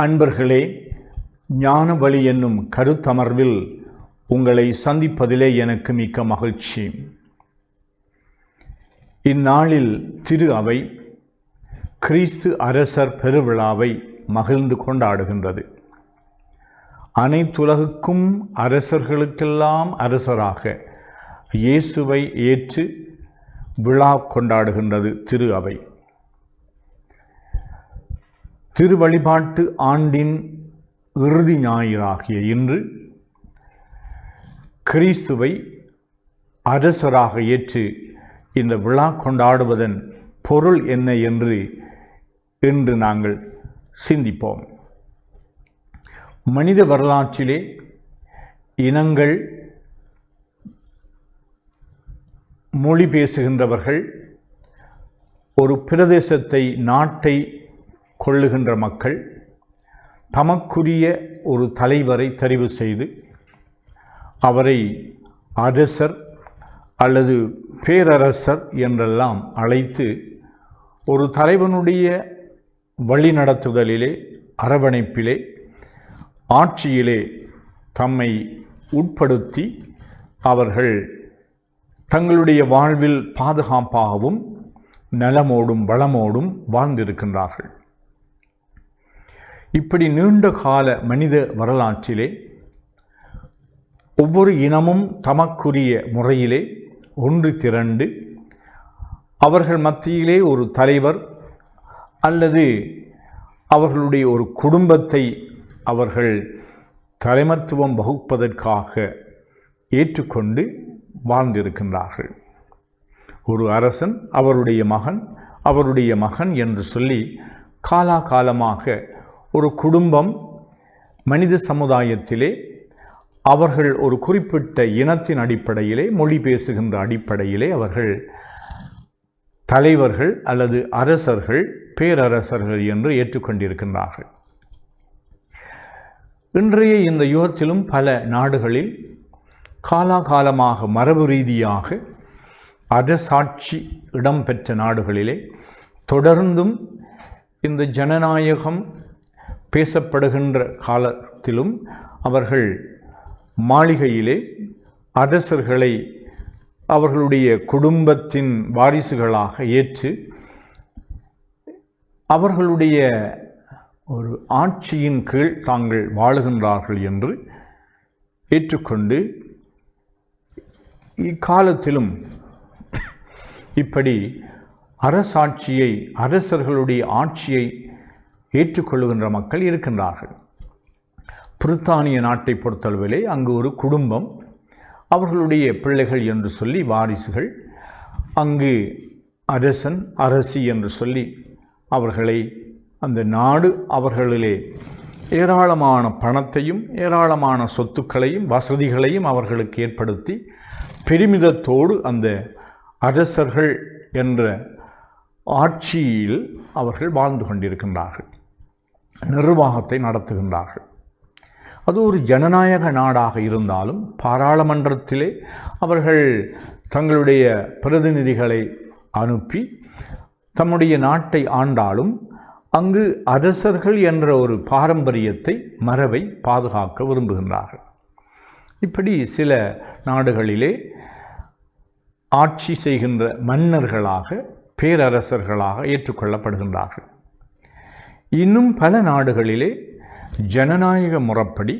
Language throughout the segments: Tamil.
அன்பர்களே ஞானவழி என்னும் கருத்தமர்வில் உங்களை சந்திப்பதிலே எனக்கு மிக்க மகிழ்ச்சி. இந்நாளில் திரு அவை கிறிஸ்து அரசர் பெருவிழாவை மகிழ்ந்து கொண்டாடுகின்றது. அனைத்துலகுக்கும் அரசர்களுக்கெல்லாம் அரசராக இயேசுவை ஏற்று விழா கொண்டாடுகின்றது திரு அவை. திருவழிபாட்டு ஆண்டின் இறுதி ஞாயிறாகிய இன்று கிறிஸ்துவை அரசராக ஏற்று இந்த விழா கொண்டாடுவதன் பொருள் என்ன என்று இன்று நாங்கள் சிந்திப்போம். மனித வரலாற்றிலே இனங்கள் மொழி பேசுகின்றவர்கள் ஒரு பிரதேசத்தை நாட்டை கொள்ளுகின்ற மக்கள் தமக்குரிய ஒரு தலைவரை தெரிவு செய்து அவரை அரசர் அல்லது பேரரசர் என்றெல்லாம் அழைத்து ஒரு தலைவனுடைய வழிநடத்துதலிலே அரவணைப்பிலே ஆட்சியிலே தம்மை உட்படுத்தி அவர்கள் தங்களுடைய வாழ்வில் பாதுகாப்பாகவும் நலமோடும் வளமோடும் வாழ்ந்திருக்கின்றார்கள். இப்படி நீண்ட கால மனித வரலாற்றிலே ஒவ்வொரு இனமும் தமக்குரிய முறையிலே ஒன்று திரண்டு அவர்கள் மத்தியிலே ஒரு தலைவர் அல்லது அவர்களுடைய ஒரு குடும்பத்தை அவர்கள் தலைமத்துவம் வகுப்பதற்காக ஏற்றுக்கொண்டு வாழ்ந்திருக்கின்றார்கள். ஒரு அரசன் அவருடைய மகன் அவருடைய மகன் என்று சொல்லி காலாகாலமாக ஒரு குடும்பம் மனித சமுதாயத்திலே அவர்கள் ஒரு குறிப்பிட்ட இனத்தின் அடிப்படையிலே மொழி பேசுகின்ற அடிப்படையிலே அவர்கள் தலைவர்கள் அல்லது அரசர்கள் பேரரசர்கள் என்று ஏற்றுக்கொண்டிருக்கின்றார்கள். இன்றைய இந்த யுகத்திலும் பல நாடுகளில் காலாகாலமாக மரபு ரீதியாக அரசாட்சி இடம்பெற்ற நாடுகளிலே தொடர்ந்தும் இந்த ஜனநாயகம் பேசப்படுகின்ற காலத்திலும் அவர்கள் மாளிகையிலே அரசர்களை அவர்களுடைய குடும்பத்தின் வாரிசுகளாக ஏற்று அவர்களுடைய ஒரு ஆட்சியின் கீழ் தாங்கள் வாழுகின்றார்கள் என்று ஏற்றுக்கொண்டு இக்காலத்திலும் இப்படி அரசாட்சியை அரசர்களுடைய ஆட்சியை ஏற்றுக்கொள்ளுகின்ற மக்கள் இருக்கின்றார்கள். பிரித்தானிய நாட்டை பொறுத்தளவிலே அங்கு ஒரு குடும்பம் அவர்களுடைய பிள்ளைகள் என்று சொல்லி வாரிசுகள் அங்கு அரசன் அரசி என்று சொல்லி அவர்களை அந்த நாடு அவர்களிலே ஏராளமான பணத்தையும் ஏராளமான சொத்துக்களையும் வசதிகளையும் அவர்களுக்கு ஏற்படுத்தி பெருமிதத்தோடு அந்த அரசர்கள் என்ற ஆட்சியில் அவர்கள் வாழ்ந்து கொண்டிருக்கின்றார்கள். நிர்வாகத்தை நடத்துகின்றார்கள். அது ஒரு ஜனநாயக நாடாக இருந்தாலும் பாராளுமன்றத்திலே அவர்கள் தங்களுடைய பிரதிநிதிகளை அனுப்பி தம்முடைய நாட்டை ஆண்டாலும் அங்கு அரசர்கள் என்ற ஒரு பாரம்பரியத்தை மரபை பாதுகாக்க விரும்புகின்றார்கள். இப்படி சில நாடுகளிலே ஆட்சி செய்கின்ற மன்னர்களாக பேரரசர்களாக ஏற்றுக்கொள்ளப்படுகின்றார்கள். இன்னும் பல நாடுகளிலே ஜனநாயக முறைப்படி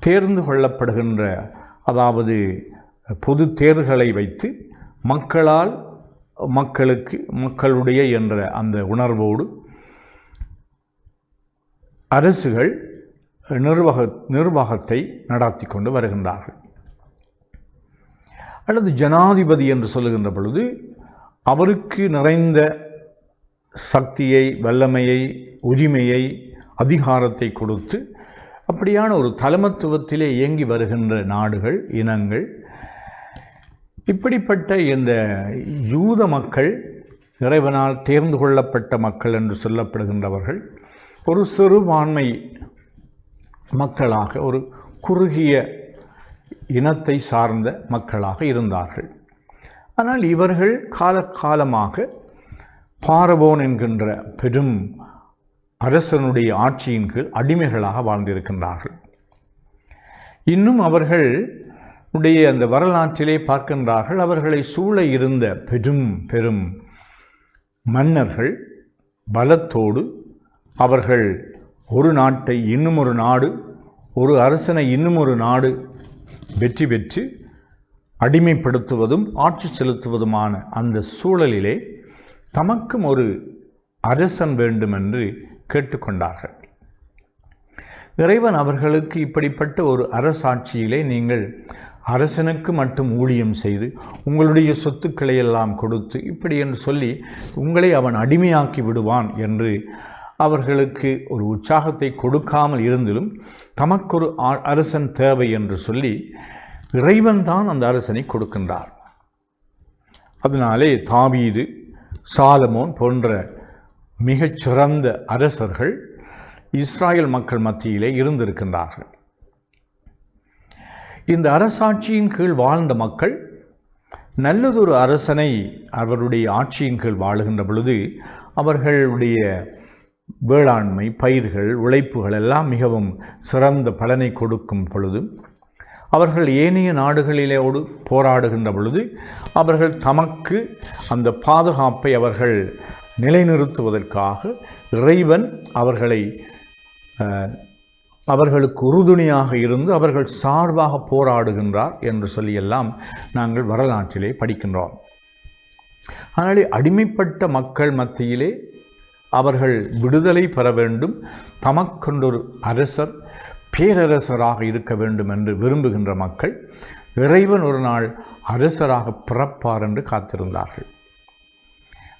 தேர்ந்து கொள்ளப்படுகின்ற அதாவது பொது தேர்தல்களை வைத்து மக்களால் மக்களுக்கு மக்களுடைய என்ற அந்த உணர்வோடு அரசுகள் நிர்வாக நிர்வாகத்தை நடத்தி கொண்டு வருகின்றார்கள். அல்லது ஜனாதிபதி என்று சொல்லுகின்ற பொழுது அவருக்கு நிறைந்த சக்தியை வல்லமையை உரிமையை அதிகாரத்தை கொடுத்து அப்படியான ஒரு தலைமத்துவத்திலே இயங்கி வருகின்ற நாடுகள் இனங்கள். இப்படிப்பட்ட இந்த யூத மக்கள் இறைவனால் தேர்ந்து கொள்ளப்பட்ட மக்கள் என்று சொல்லப்படுகின்றவர்கள் ஒரு சிறுபான்மை மக்களாக ஒரு குறுகிய இனத்தை சார்ந்த மக்களாக இருந்தார்கள். ஆனால் இவர்கள் காலகாலமாக பாரபோன் என்கின்ற பெரும் அரசனுடைய ஆட்சியின் கீழ் அடிமைகளாக வாழ்ந்திருக்கின்றார்கள். இன்னும் அவர்கள் உடைய அந்த வரலாற்றிலே பார்க்கின்றார்கள். அவர்களை சூழ இருந்த பெரும் பெரும் மன்னர்கள் பலத்தோடு அவர்கள் ஒரு நாட்டை இன்னும் ஒரு நாடு ஒரு அரசனை இன்னும் ஒரு நாடு வெற்றி பெற்று அடிமைப்படுத்துவதும் ஆட்சி செலுத்துவதுமான அந்த சூழலிலே தமக்கும் ஒரு அரசன் வேண்டும் என்று கேட்டுக்கொண்டார்கள். இறைவன் அவர்களுக்கு இப்படிப்பட்ட ஒரு அரசாட்சியிலே நீங்கள் அரசனுக்கு மட்டும் ஊழியம் செய்து உங்களுடைய சொத்துக்களை எல்லாம் கொடுத்து இப்படி என்று சொல்லி உங்களை அவன் அடிமையாக்கி விடுவான் என்று அவர்களுக்கு ஒரு உற்சாகத்தை கொடுக்காமல் இருந்திலும் தமக்கொரு அரசன் தேவை என்று சொல்லி இறைவன் தான் அந்த அரசனை கொடுக்கின்றார் அதனாலே தாவீது சாலமோன் போன்ற மிகச்சிறந்த அரசர்கள் இஸ்ராயல் மக்கள் மத்தியிலே இருந்திருக்கின்றார்கள். இந்த அரசாட்சியின் கீழ் வாழ்ந்த மக்கள் நல்லதொரு அரசனை அவருடைய ஆட்சியின் கீழ் வாழுகின்ற பொழுது அவர்களுடைய வேளாண்மை பயிர்கள் உழைப்புகள் எல்லாம் மிகவும் சிறந்த பலனை கொடுக்கும் பொழுதும் அவர்கள் ஏனைய நாடுகளிலோடு போராடுகின்ற பொழுது அவர்கள் தமக்கு அந்த பாதுகாப்பை அவர்கள் நிலைநிறுத்துவதற்காக இறைவன் அவர்களை அவர்களுக்கு உறுதுணையாக இருந்து அவர்கள் சார்பாக போராடுகின்றார் என்று சொல்லியெல்லாம் நாங்கள் வரலாற்றிலே படிக்கின்றோம். ஆனால் அடிமைப்பட்ட மக்கள் மத்தியிலே அவர்கள் விடுதலை பெற வேண்டும். தமக்கொண்டொரு அரசர் பேரரசராக இருக்க வேண்டும் என்று விரும்புகின்ற மக்கள் இறைவன் ஒரு நாள் அரசராக பிறப்பார் என்று காத்திருந்தார்கள்.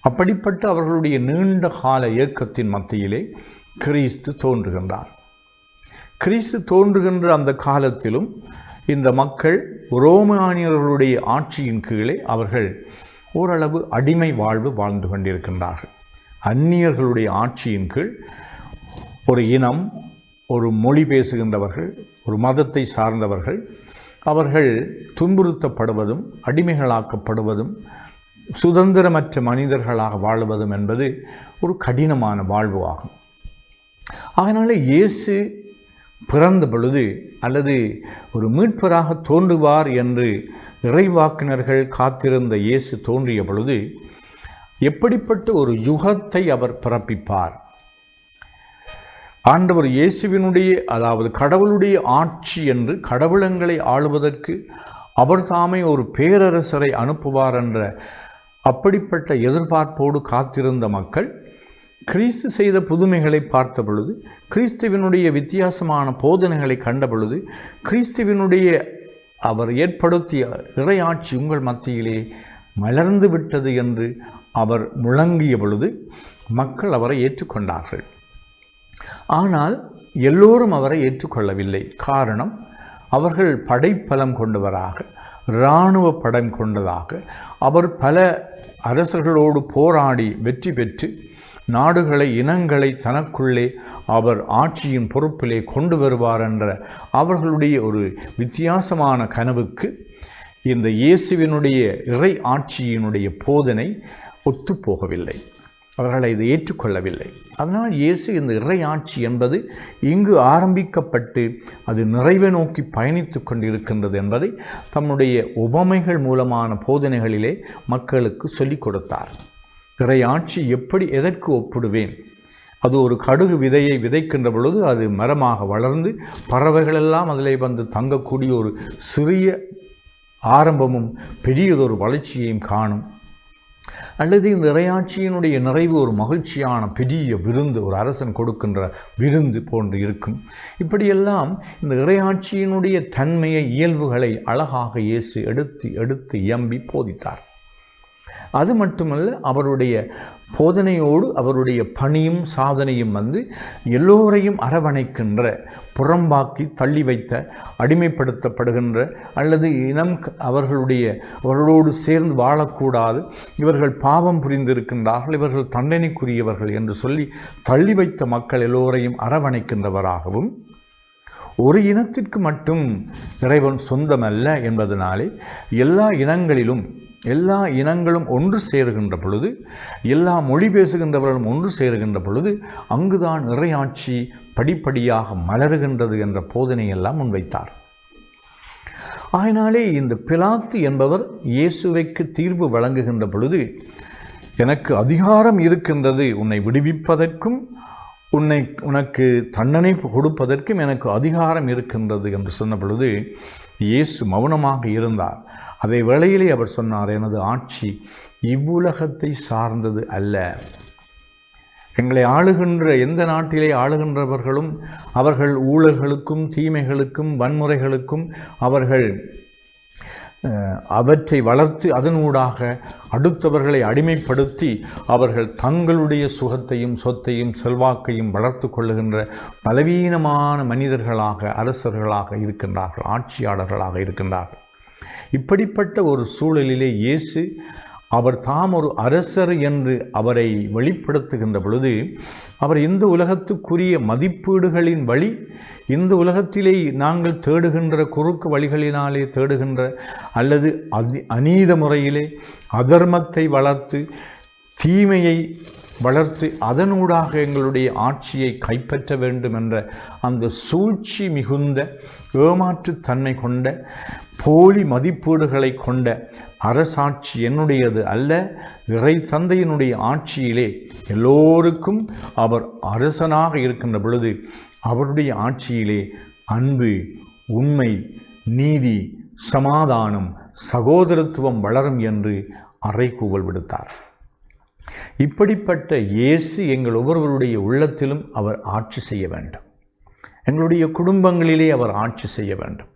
அப்படிப்பட்ட அவர்களுடைய நீண்ட கால இயக்கத்தின் மத்தியிலே கிறிஸ்து தோன்றுகின்றார். கிறிஸ்து தோன்றுகின்ற அந்த காலத்திலும் இந்த மக்கள் ரோமானியர்களுடைய ஆட்சியின் கீழே அவர்கள் ஓரளவு அடிமை வாழ்வு வாழ்ந்து கொண்டிருக்கின்றார்கள். அந்நியர்களுடைய ஆட்சியின் கீழ் ஒரு இனம் ஒரு மொழி பேசுகின்றவர்கள் ஒரு மதத்தை சார்ந்தவர்கள் அவர்கள் துன்புறுத்தப்படுவதும் அடிமைகளாக்கப்படுவதும் சுதந்திரமற்ற மனிதர்களாக வாழ்வதும் என்பது ஒரு கடினமான வாழ்வு ஆகும். அதனால் இயேசு பிறந்த பொழுது அல்லது ஒரு மீட்பராக தோன்றுவார் என்று இறைவாக்கினர்கள் காத்திருந்த இயேசு தோன்றிய பொழுது எப்படிப்பட்ட ஒரு யுகத்தை அவர் பிறப்பிப்பார்? ஆண்டவர் இயேசுவினுடைய அதாவது கடவுளுடைய ஆட்சி என்று கடவுளங்களை ஆளுவதற்கு அவர் தாமே ஒரு பேரரசரை அனுப்புவார் என்ற அப்படிப்பட்ட எதிர்பார்ப்போடு காத்திருந்த மக்கள் கிறிஸ்து செய்த புதுமைகளை பார்த்த பொழுது கிறிஸ்துவினுடைய வித்தியாசமான போதனைகளை கண்ட பொழுது கிறிஸ்துவினுடைய அவர் ஏற்படுத்திய இறையாட்சி உங்கள் மத்தியிலே மலர்ந்து விட்டது என்று அவர் முழங்கிய பொழுது மக்கள் அவரை ஏற்றுக்கொண்டார்கள். ஆனால் எல்லோரும் அவரை ஏற்றுக்கொள்ளவில்லை. காரணம் அவர்கள் படைப்பலம் கொண்டவராக இராணுவ படம் கொண்டதாக அவர் பல அரசர்களோடு போராடி வெற்றி பெற்று நாடுகளை இனங்களை தனக்குள்ளே அவர் ஆட்சியின் பொறுப்பிலே கொண்டு வருவார் என்ற அவர்களுடைய ஒரு வித்தியாசமான கனவுக்கு இந்த இயேசுவினுடைய இறை ஆட்சியினுடைய போதனை ஒத்துப்போகவில்லை. அவர்கள் இதை ஏற்றுக்கொள்ளவில்லை. அதனால் இயேசு இந்த இறையாட்சி என்பது இங்கு ஆரம்பிக்கப்பட்டு அது நிறைவை நோக்கி பயணித்து கொண்டிருக்கின்றது என்பதை தம்முடைய உபமைகள் மூலமான போதனைகளிலே மக்களுக்கு சொல்லிக் கொடுத்தார். இறையாட்சி எப்படி எதற்கு ஒப்பிடுவேன்? அது ஒரு கடுகு விதையை விதைக்கின்ற பொழுது அது மரமாக வளர்ந்து பறவைகளெல்லாம் அதிலே வந்து தங்கக்கூடிய ஒரு சிறிய ஆரம்பமும் பெரியதொரு வளர்ச்சியையும் காணும். அல்லது இந்த இறையாட்சியினுடைய நிறைவு ஒரு மகிழ்ச்சியான பெரிய விருந்து ஒரு அரசன் கொடுக்கின்ற விருந்து போன்று இருக்கும். இப்படியெல்லாம் இந்த இறையாட்சியினுடைய தன்மையை இயல்புகளை அழகாக இயேசு எடுத்து எடுத்து இயம்பி போதித்தார். அது மட்டுமல்ல அவருடைய போதனையோடு அவருடைய பணியும் சாதனையும் வந்து எல்லோரையும் அரவணைக்கின்ற புறம்பாக்கி தள்ளி வைத்த அடிமைப்படுத்தப்படுகின்ற அல்லது இனம் க- அவர்களுடைய அவர்களோடு சேர்ந்து வாழக்கூடாது இவர்கள் பாவம் புரிந்திருக்கின்றார்கள் இவர்கள் தண்டனைக்குரியவர்கள் என்று சொல்லி தள்ளி வைத்த மக்கள் எல்லோரையும் அரவணைக்கின்றவராகவும் ஒரு இனத்திற்கு மட்டும் இறைவன் சொந்தமல்ல என்பதனாலே எல்லா இனங்களிலும் எல்லா இனங்களும் ஒன்று சேருகின்ற பொழுது எல்லா மொழி பேசுகின்றவர்களும் ஒன்று சேருகின்ற பொழுது அங்குதான் இறையாட்சி படிப்படியாக மலருகின்றது என்ற போதனையெல்லாம் முன்வைத்தார். ஆயினாலே இந்த பிலாத்து என்பவர் இயேசுவைக்கு தீர்வு வழங்குகின்ற பொழுது எனக்கு அதிகாரம் இருக்கின்றது உன்னை விடுவிப்பதற்கும் உன்னை உனக்கு தண்டனை கொடுப்பதற்கும் எனக்கு அதிகாரம் இருக்கின்றது என்று சொன்ன பொழுது இயேசு மௌனமாக இருந்தார். அதே வேளையிலே அவர் சொன்னார் எனது ஆட்சி இவ்வுலகத்தை சார்ந்தது அல்ல. எங்களை ஆளுகின்ற எந்த நாட்டிலே ஆளுகின்றவர்களும் அவர்கள் ஊழல்களுக்கும் தீமைகளுக்கும் வன்முறைகளுக்கும் அவர்கள் அவற்றை வளர்த்து அதனூடாக அடுத்தவர்களை அடிமைப்படுத்தி அவர்கள் தங்களுடைய சுகத்தையும் சொத்தையும் செல்வாக்கையும் வளர்த்து கொள்ளுகின்ற பலவீனமான மனிதர்களாக அரசர்களாக இருக்கின்றார்கள் ஆட்சியாளர்களாக இருக்கின்றார்கள். இப்படிப்பட்ட ஒரு சூழலிலே இயேசு அவர் தாம் ஒரு அரசர் என்று அவரை வெளிப்படுத்துகின்ற பொழுது அவர் இந்த உலகத்துக்குரிய மதிப்பீடுகளின் வழி இந்த உலகத்திலே நாங்கள் தேடுகின்ற குறுக்கு வழிகளினாலே தேடுகின்ற அல்லது அதி அநீத முறையிலே அதர்மத்தை வளர்த்து தீமையை வளர்த்து அதனூடாக எங்களுடைய ஆட்சியை கைப்பற்ற வேண்டும் என்ற அந்த சூழ்ச்சி மிகுந்த ஏமாற்றுத்தன்மை கொண்ட போலி மதிப்பீடுகளை கொண்ட அரசாட்சி என்னுடையது அல்ல இறை தந்தையினுடைய ஆட்சியிலே எல்லோருக்கும் அவர் அரசனாக இருக்கின்ற பொழுது அவருடைய ஆட்சியிலே அன்பு உண்மை நீதி சமாதானம் சகோதரத்துவம் வளரும் என்று அறைகூவல் விடுத்தார். இப்படிப்பட்ட இயேசு எங்கள் ஒவ்வொருவருடைய உள்ளத்திலும் அவர் ஆட்சி செய்ய வேண்டும். எங்களுடைய குடும்பங்களிலே அவர் ஆட்சி செய்ய வேண்டும்.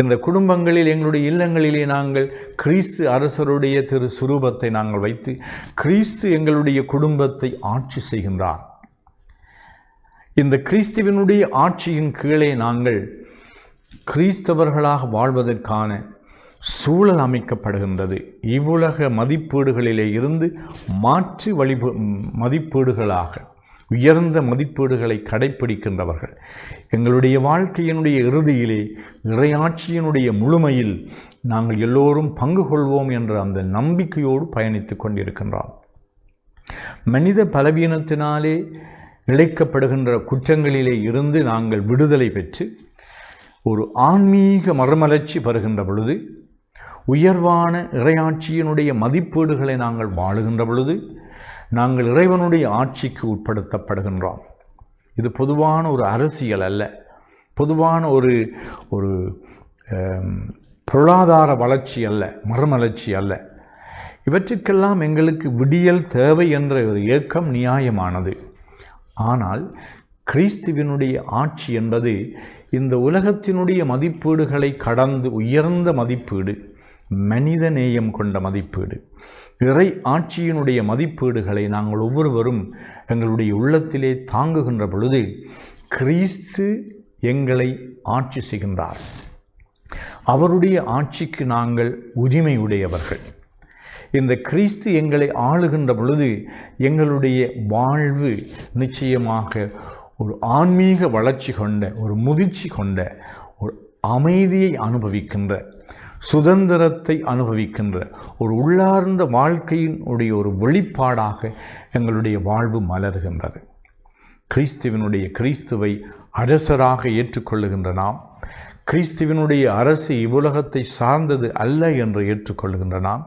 இந்த குடும்பங்களில் எங்களுடைய இல்லங்களிலே நாங்கள் கிறிஸ்து அரசருடைய திரு சுரூபத்தை நாங்கள் வைத்து கிறிஸ்து எங்களுடைய குடும்பத்தை ஆட்சி செய்கின்றார். இந்த கிறிஸ்துவினுடைய ஆட்சியின் கீழே நாங்கள் கிறிஸ்தவர்களாக வாழ்வதற்கான சூழல் அமைக்கப்படுகின்றது. இவ்வுலக மதிப்பீடுகளிலே இருந்து மாற்று வழிபு மதிப்பீடுகளாக உயர்ந்த மதிப்பீடுகளை கடைப்பிடிக்கின்றவர்கள். எங்களுடைய வாழ்க்கையினுடைய இறுதியிலே இறையாட்சியினுடைய முழுமையில் நாங்கள் எல்லோரும் பங்கு கொள்வோம் என்ற அந்த நம்பிக்கையோடு பயணித்து கொண்டிருக்கின்றோம். மனித பலவீனத்தினாலே இழைக்கப்படுகின்ற குற்றங்களிலே இருந்து நாங்கள் விடுதலை பெற்று ஒரு ஆன்மீக மறுமலர்ச்சி பெறுகின்ற பொழுது உயர்வான இறையாட்சியினுடைய மதிப்பீடுகளை நாங்கள் வாழுகின்ற பொழுது நாங்கள் இறைவனுடைய ஆட்சிக்கு உட்படுத்தப்படுகின்றோம். இது பொதுவான ஒரு அரசியல் அல்ல. பொதுவான ஒரு ஒரு பொருளாதார வளர்ச்சி அல்ல மறுமலர்ச்சி அல்ல. இவற்றுக்கெல்லாம் எங்களுக்கு விடியல் தேவை என்ற ஒரு ஏக்கம் நியாயமானது. ஆனால் கிறிஸ்துவினுடைய ஆட்சி என்பது இந்த உலகத்தினுடைய மதிப்பீடுகளை கடந்து உயர்ந்த மதிப்பீடு மனித நேயம் கொண்ட மதிப்பீடு. இறை ஆட்சியினுடைய மதிப்பீடுகளை நாங்கள் ஒவ்வொருவரும் எங்களுடைய உள்ளத்திலே தாங்குகின்ற பொழுது கிறிஸ்து எங்களை ஆட்சி செய்கின்றார். அவருடைய ஆட்சிக்கு நாங்கள் உரிமையுடையவர்கள். இந்த கிறிஸ்து எங்களை ஆளுகின்ற பொழுது எங்களுடைய வாழ்வு நிச்சயமாக ஒரு ஆன்மீக வளர்ச்சி கொண்ட ஒரு முதிர்ச்சி கொண்ட ஒரு அமைதியை அனுபவிக்கின்ற சுதந்திரத்தை அனுபவிக்கின்ற ஒரு உள்ளார்ந்த வாழ்க்கையினுடைய ஒரு வெளிப்பாடாக எங்களுடைய வாழ்வு மலர்கின்றது. கிறிஸ்துவினுடைய கிறிஸ்துவை அரசராக ஏற்றுக்கொள்ளுகின்ற நாம் கிறிஸ்துவினுடைய அரசு இவ்வுலகத்தை சார்ந்தது அல்ல என்று ஏற்றுக்கொள்ளுகின்ற நாம்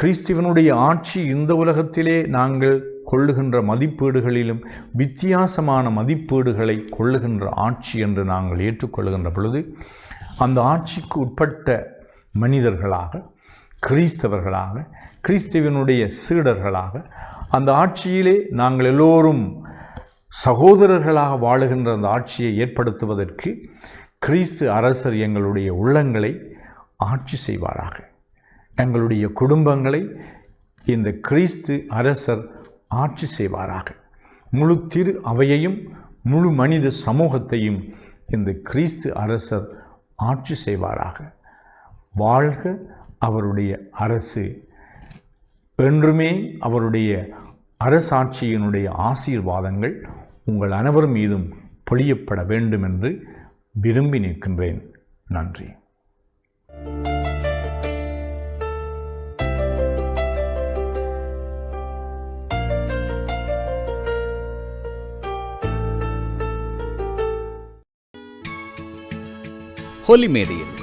கிறிஸ்துவனுடைய ஆட்சி இந்த உலகத்திலே நாங்கள் கொள்ளுகின்ற மதிப்பீடுகளிலும் வித்தியாசமான மதிப்பீடுகளை கொள்ளுகின்ற ஆட்சி என்று நாங்கள் ஏற்றுக்கொள்ளுகின்ற பொழுது அந்த ஆட்சிக்கு உட்பட்ட மனிதர்களாக கிறிஸ்தவர்களாக கிறிஸ்துவனுடைய சீடர்களாக அந்த ஆட்சியிலே நாங்கள் எல்லோரும் சகோதரர்களாக வாழுகின்ற அந்த ஆட்சியை ஏற்படுத்துவதற்கு கிறிஸ்து அரசர் எங்களுடைய உள்ளங்களை ஆட்சி செய்வாராக. எங்களுடைய குடும்பங்களை இந்த கிறிஸ்து அரசர் ஆட்சி செய்வாராக. முழு திரு அவையையும் முழு மனித சமூகத்தையும் இந்த கிறிஸ்து அரசர் ஆட்சி செய்வாராக. வாழ்க அவருடைய அரசு. என்றுமே அவருடைய அரசாட்சியினுடைய ஆசீர்வாதங்கள் உங்கள் அனைவர் மீதும் பொழியப்பட வேண்டும் என்று விரும்பி நிற்கின்றேன். நன்றி. ஹோலி மேடையில்